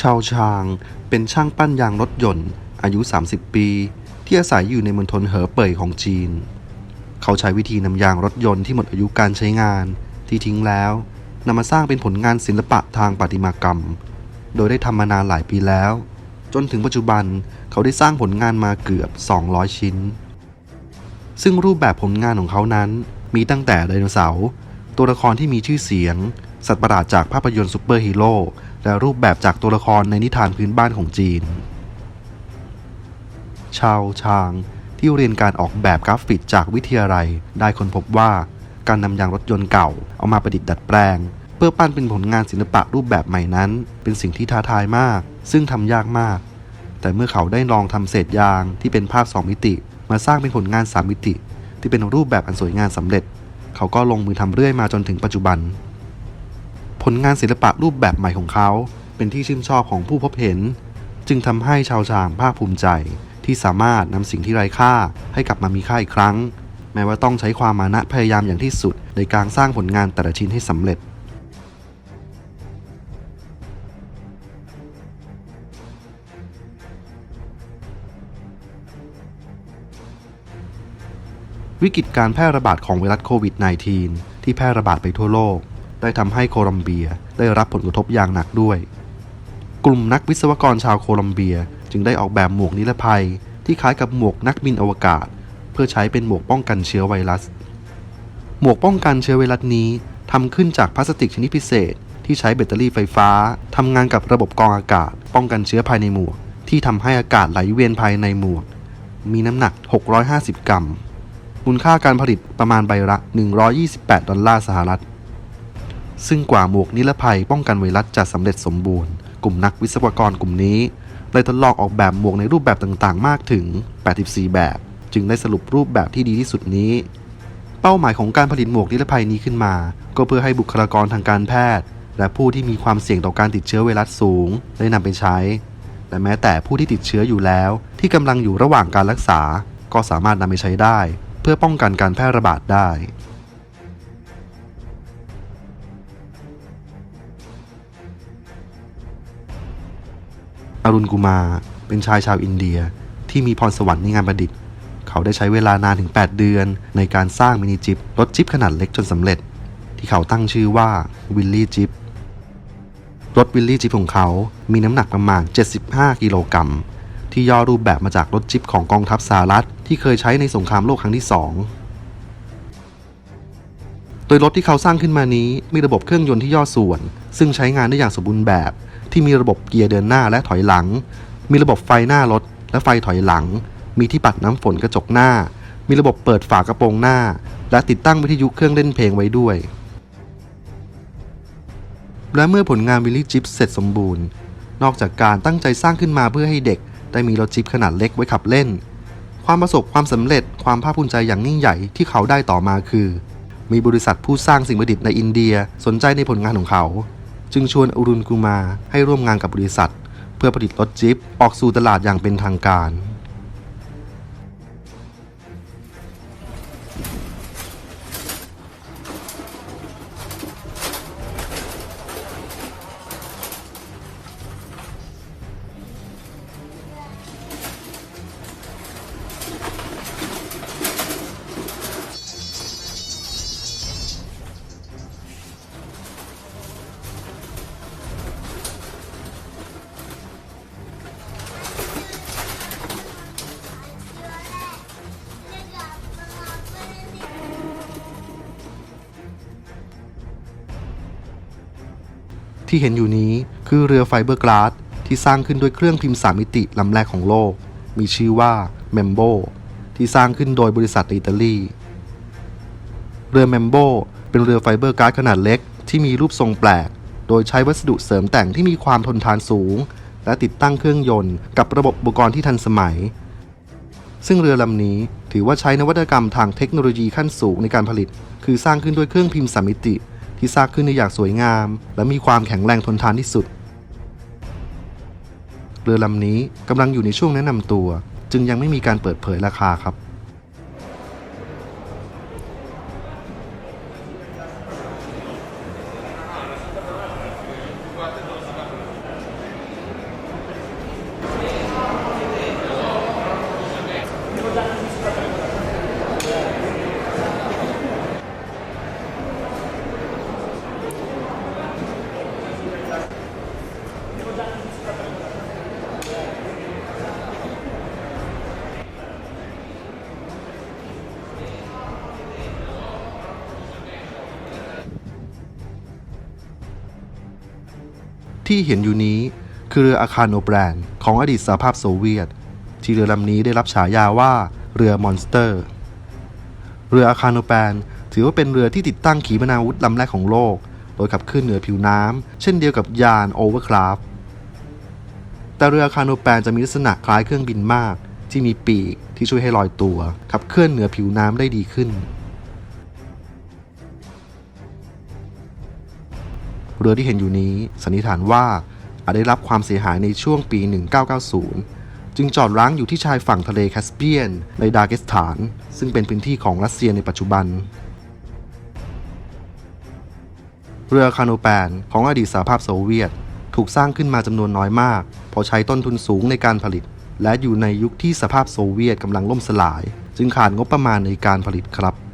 ชาวชาง เป็นช่างปั้นยางรถยนต์ อายุ 30 ปี ที่อาศัยอยู่ในมณฑลเหอเป่ยของจีน เขาใช้วิธีนำยางรถยนต์ที่หมดอายุการใช้งานที่ทิ้งแล้วนำมาสร้างเป็นผลงานศิลปะทางประติมากรรม โดยได้ทำมานานหลายปีแล้ว จนถึงปัจจุบันเขาได้สร้างผลงานมาเกือบ 200 ชิ้น ซึ่งรูปแบบผลงานของเขานั้นมีตั้งแต่ไดโนเสาร์ตัวละครที่มีชื่อเสียง สัตว์ประหลาดจากภาพยนตร์ซูเปอร์ฮีโร่ และรูปแบบจากตัวละครในนิทานพื้นบ้านของจีน ชาวชางที่เรียนการออกแบบกราฟิกจากวิทยาลัย ได้ค้นพบว่าการนำยางรถยนต์เก่าเอามาประดิษฐ์ดัดแปลง เพื่อปั้นเป็นผลงานศิลปะรูปแบบใหม่นั้น เป็นสิ่งที่ท้าทายมาก ซึ่งทำยากมาก แต่เมื่อเขาได้ลองทำเศษยางที่เป็นภาพ 2 มิติ มาสร้างเป็นผลงาน 3 มิติ ที่เป็นรูปแบบอันสวยงามสำเร็จ เขาก็ลงมือทำเรื่อยมาจนถึงปัจจุบัน ผลงานศิลปะรูปแบบใหม่ของเขา เป็นที่ชื่นชอบของผู้พบเห็น จึงทำให้ชาวชางภาคภูมิใจ ที่สามารถนำสิ่งที่ไร้ค่าให้กลับมามีค่าอีกครั้ง แม้ว่าต้องใช้ความมานะพยายามอย่างที่สุด ในการสร้างผลงานแต่ละชิ้นให้สำเร็จวิกฤตการแพร่ระบาดของไวรัสโควิด -19 ที่แพร่ระบาดไปทั่วโลก ได้ทำให้โคลัมเบียได้รับผลกระทบอย่างหนักด้วย กลุ่มนักวิศวกรชาวโคลัมเบียจึงได้ออกแบบหมวกนิรภัย ที่คล้ายกับหมวกนักบินอวกาศ เพื่อใช้เป็นหมวกป้องกันเชื้อไวรัส หมวกป้องกันเชื้อไวรัสนี้ทำขึ้นจากพลาสติกชนิดพิเศษ ที่ใช้แบตเตอรี่ไฟฟ้าทำงานกับระบบกรองอากาศ ป้องกันเชื้อภายในหมวก ที่ทำให้อากาศไหลเวียนภายในหมวก มีน้ำหนัก 650 กรัมมูลค่าการผลิตประมาณใบละ 128 ดอลลาร์สหรัฐ ซึ่งกว่าหมวกนิรภัยป้องกันไวรัสจะสำเร็จสมบูรณ์ กลุ่มนักวิศวกรกลุ่มนี้ได้ทดลองออกแบบหมวกในรูปแบบต่างๆ มากถึง 84 แบบ จึงได้สรุปรูปแบบที่ดีที่สุดนี้ เป้าหมายของการผลิตหมวกนิรภัยนี้ขึ้นมา ก็เพื่อให้บุคลากรทางการแพทย์ และผู้ที่มีความเสี่ยงต่อการติดเชื้อไวรัสสูง ได้นำไปใช้ และแม้แต่ผู้ที่ติดเชื้ออยู่แล้ว ที่กำลังอยู่ระหว่างการรักษา ก็สามารถนำไปใช้ได้ เพื่อป้องกันการแพร่ระบาดได้ อรุณกุมา เป็นชายชาวอินเดียที่มีพรสวรรค์ในงานประดิษฐ์ เขาได้ใช้เวลานานถึง 8 เดือนในการสร้างมินิจิปรถจิปขนาดเล็กจนสำเร็จ ที่เขาตั้งชื่อว่าวิลลี่จิปรถวิลลี่จิปของเขามีน้ำหนักประมาณ 75 กิโลกรัมที่ย่อรูปแบบมาจากรถจิปของกองทัพสหรัฐ ที่เคยใช้ในสงครามโลกครั้งที่ 2 โดยรถที่เขาสร้างขึ้นมานี้มีระบบเครื่องยนต์ที่ย่อส่วน ซึ่งใช้งานได้อย่างสมบูรณ์แบบ ที่มีระบบเกียร์เดินหน้าและถอยหลัง มีระบบไฟหน้ารถและไฟถอยหลัง มีที่ปัดน้ำฝนกระจกหน้า มีระบบเปิดฝากระโปรงหน้า และติดตั้งวิทยุเครื่องเล่นเพลงไว้ด้วย และเมื่อผลงานวิลลี่จิปเสร็จสมบูรณ์ นอกจากการตั้งใจสร้างขึ้นมาเพื่อให้เด็ก ได้มีรถจิปขนาดเล็กไว้ขับเล่น ความประสบความสำเร็จความภาคภูมิใจอย่างยิ่งใหญ่ที่เขาได้ต่อมาคือ มีบริษัทผู้สร้างสิ่งประดิษฐ์ในอินเดียสนใจในผลงานของเขา จึงชวนอรุณกุมาให้ร่วมงานกับบริษัท เพื่อผลิตรถจิ๊ปออกสู่ตลาดอย่างเป็นทางการ ที่เห็นอยู่นี้คือเรือไฟเบอร์กลาสที่สร้างขึ้นด้วยเครื่องพิมพ์สามมิติลำแรกของโลก มีชื่อว่า m e m b o ที่สร้างขึ้นโดยบริษัทอิตาลี เรือ m e m b o เป็นเรือไฟเบอร์กลาสขนาดเล็กที่มีรูปทรงแปลก โดยใช้วัสดุเสริมแต่งที่มีความทนทานสูง และติดตั้งเครื่องยนต์กับระบบอุปกรณ์ที่ทันสมัย ซึ่งเรือลำนี้ถือว่าใช้นวัตกรรมทางเทคโนโลยีขั้นสูงในการผลิต คือสร้างขึ้นด้วยเครื่องพิมพ์สามมิติ ที่สร้างขึ้นในอย่างสวยงาม และมีความแข็งแรงทนทานที่สุด เรือลำนี้กำลังอยู่ในช่วงแนะนำตัว จึงยังไม่มีการเปิดเผยราคาครับ ที่เห็นอยู่นี้คือเรืออาคารโนแบรนของอดีตสหภาพโซเวียต ที่เรือลำนี้ได้รับฉายาว่าเรือมอนสเตอร์ เรืออาคารโนแบรนถือว่าเป็นเรือที่ติดตั้งขีปนาวุธลำแรกของโลก โดยขับเคลื่อนเหนือผิวน้ำเช่นเดียวกับยานโอเวอร์คราฟแต่เรืออาคารโนแบรนจะมีลักษณะคล้ายเครื่องบินมาก ที่มีปีกที่ช่วยให้ลอยตัว ขับเคลื่อนเหนือผิวน้ำได้ดีขึ้น เรือที่เห็นอยู่นี้สันนิษฐานว่าอาจได้รับความเสียหายในช่วงปี 1990 จึงจอดร้างอยู่ที่ชายฝั่งทะเลแคสเปียน ในดาเกสถาน ซึ่งเป็นพื้นที่ของรัสเซียในปัจจุบัน เรือคาโนแปนของอดีตสหภาพโซเวียต ถูกสร้างขึ้นมาจำนวนน้อยมากเพราะใช้ต้นทุนสูงในการผลิต และอยู่ในยุคที่สหภาพโซเวียตกำลังล่มสลาย จึงขาดงบประมาณในการผลิตครับ